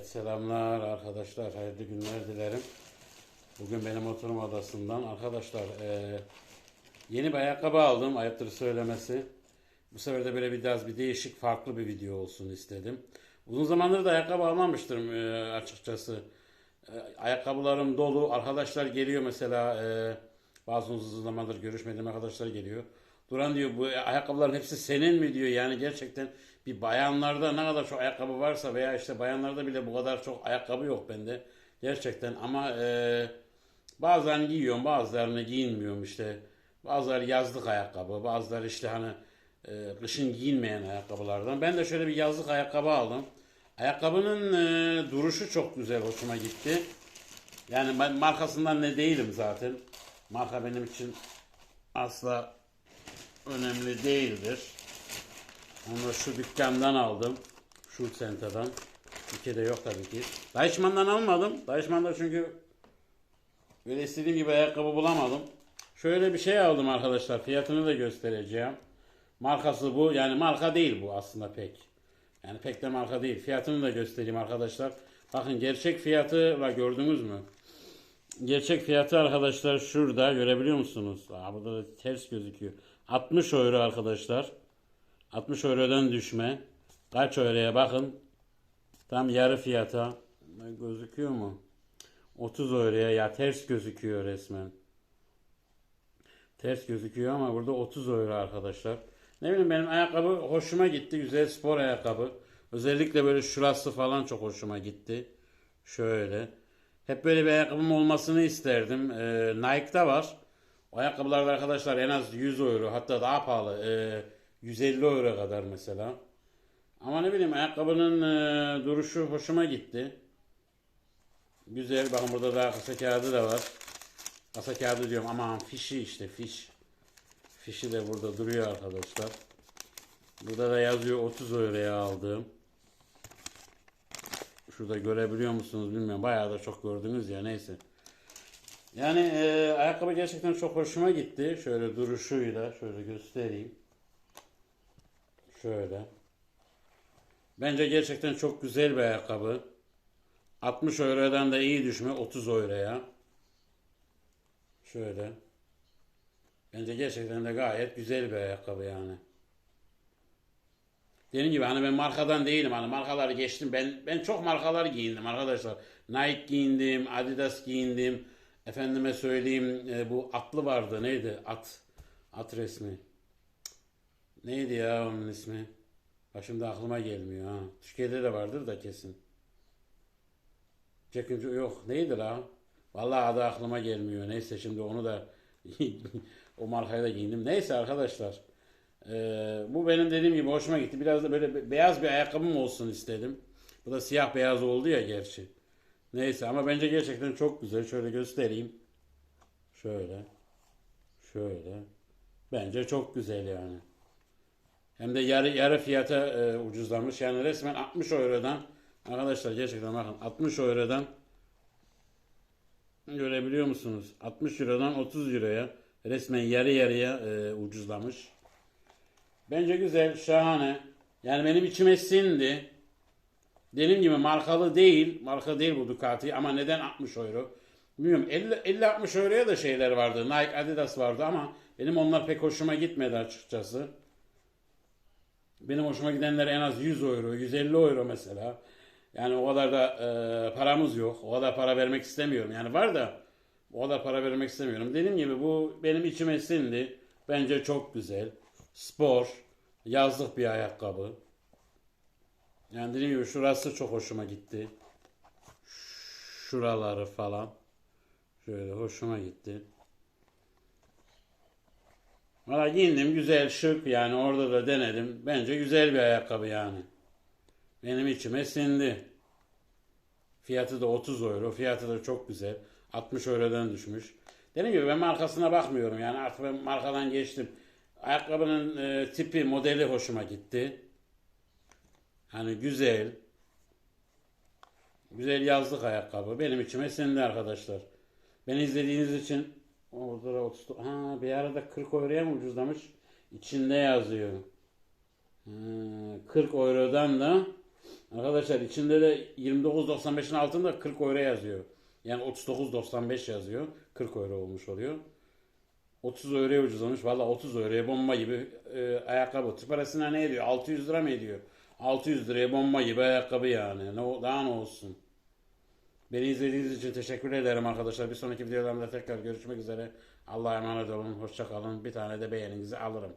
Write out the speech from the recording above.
Evet selamlar arkadaşlar. Hayırlı günler dilerim. Bugün benim oturma odasından arkadaşlar eee, yeni bir ayakkabı aldım. Ayıptır söylemesi. Bu sefer de böyle biraz bir değişik farklı bir video olsun istedim. Uzun zamandır da ayakkabı almamıştım eee, açıkçası. Eee, ayakkabılarım dolu. Arkadaşlar geliyor mesela eee, bazı uzun zamandır görüşmediğim arkadaşlar geliyor. Duran diyor bu ayakkabıların hepsi senin mi diyor. Yani gerçekten bir bayanlarda ne kadar çok ayakkabı varsa veya işte bayanlarda bile bu kadar çok ayakkabı yok bende. Gerçekten ama eee bazılarını giyiyorum bazılarını giyinmiyorum işte. Bazıları yazlık ayakkabı bazıları işte hani eee, kışın giyinmeyen ayakkabılardan. Ben de şöyle bir yazlık ayakkabı aldım. Ayakkabının eee, duruşu çok güzel hoşuma gitti. Yani ben markasından ne değilim zaten. Marka benim için asla önemli değildir. Onu şu dükkandan aldım. Şu Center'dan. Türkiye'de yok tabii ki. Deichmann'dan almadım. Deichmann'da çünkü böyle istediğim gibi ayakkabı bulamadım. Şöyle bir şey aldım arkadaşlar. Fiyatını da göstereceğim. Markası bu. Yani marka değil bu aslında pek. Yani pek de marka değil. Fiyatını da göstereyim arkadaşlar. Bakın gerçek fiyatı var gördünüz mü? Gerçek fiyatı arkadaşlar şurada görebiliyor musunuz? Aa, burada da ters gözüküyor. 60 euro arkadaşlar. 60 eurodan düşme. Kaç euroya bakın. Tam yarı fiyata. Gözüküyor mu? 30 euroya ya ters gözüküyor resmen. Ters gözüküyor ama burada 30 euro arkadaşlar. Ne bileyim benim ayakkabı hoşuma gitti. Güzel spor ayakkabı. Özellikle böyle şurası falan çok hoşuma gitti. Şöyle. Hep böyle bir ayakkabım olmasını isterdim. Ee, Nike'da var. O ayakkabılar da arkadaşlar en az 100 euro hatta daha pahalı. Ee, 150 euro kadar mesela. Ama ne bileyim ayakkabının e, duruşu hoşuma gitti. Güzel. Bakın burada da kasa kağıdı da var. Kasa kağıdı diyorum aman fişi işte fiş. Fişi de burada duruyor arkadaşlar. Burada da yazıyor 30 euroya aldığım. Şurada görebiliyor musunuz bilmiyorum. Bayağı da çok gördünüz ya neyse. Yani e, ayakkabı gerçekten çok hoşuma gitti. Şöyle duruşuyla şöyle göstereyim. Şöyle. Bence gerçekten çok güzel bir ayakkabı. 60 eurodan da iyi düşme 30 euroya. Şöyle. Bence gerçekten de gayet güzel bir ayakkabı yani. Dediğim gibi hani ben markadan değilim hani markaları geçtim. Ben ben çok markalar giyindim arkadaşlar. Nike giyindim, Adidas giyindim. Efendime söyleyeyim e, bu atlı vardı neydi? At. At resmi. Neydi ya onun ismi? Başımda aklıma gelmiyor ha. Türkiye'de de vardır da kesin. Çekince yok. Neydi la? Vallahi adı aklıma gelmiyor. Neyse şimdi onu da o markayı da giyindim. Neyse arkadaşlar. Ee, bu benim dediğim gibi hoşuma gitti. Biraz da böyle be- beyaz bir ayakkabım olsun istedim. Bu da siyah beyaz oldu ya gerçi. Neyse ama bence gerçekten çok güzel. Şöyle göstereyim. Şöyle. Şöyle. Bence çok güzel yani. Hem de yarı yarı fiyata e, ucuzlamış. Yani resmen 60 eurodan arkadaşlar gerçekten bakın 60 eurodan görebiliyor musunuz? 60 eurodan 30 euroya resmen yarı yarıya e, ucuzlamış. Bence güzel, şahane. Yani benim içime sindi. Dediğim gibi markalı değil, marka değil bu Ducati ama neden 60 euro? Bilmiyorum 50-60 euroya da şeyler vardı. Nike, Adidas vardı ama benim onlar pek hoşuma gitmedi açıkçası. Benim hoşuma gidenler en az 100 euro, 150 euro mesela. Yani o kadar da e, paramız yok. O kadar para vermek istemiyorum. Yani var da o kadar para vermek istemiyorum. Dediğim gibi bu benim içime sindi. Bence çok güzel. Spor, yazlık bir ayakkabı. Yani dediğim gibi şurası çok hoşuma gitti. Şuraları falan. Şöyle hoşuma gitti. Valla giyindim güzel şık yani orada da denedim. Bence güzel bir ayakkabı yani. Benim içime sindi. Fiyatı da 30 euro. Fiyatı da çok güzel. 60 eurodan düşmüş. Dediğim gibi ben markasına bakmıyorum yani artık ben markadan geçtim. Ayakkabının e, tipi, modeli hoşuma gitti. Hani güzel. Güzel yazlık ayakkabı. Benim içime sindi arkadaşlar. Beni izlediğiniz için orada da 30 ha bir arada 40 euroya mı ucuzlamış? İçinde yazıyor. Ha, 40 eurodan da Arkadaşlar içinde de 29.95'in altında 40 euro yazıyor. Yani 39.95 yazıyor. 40 euro olmuş oluyor. 30 euroya ucuzlamış. Valla 30 euroya bomba gibi e, ayakkabı. Türk parasına ne ediyor? 600 lira mı ediyor? 600 liraya bomba gibi ayakkabı yani. Ne, daha ne olsun? Beni izlediğiniz için teşekkür ederim arkadaşlar. Bir sonraki videolarımda tekrar görüşmek üzere. Allah'a emanet olun. Hoşça kalın. Bir tane de beğeninizi alırım.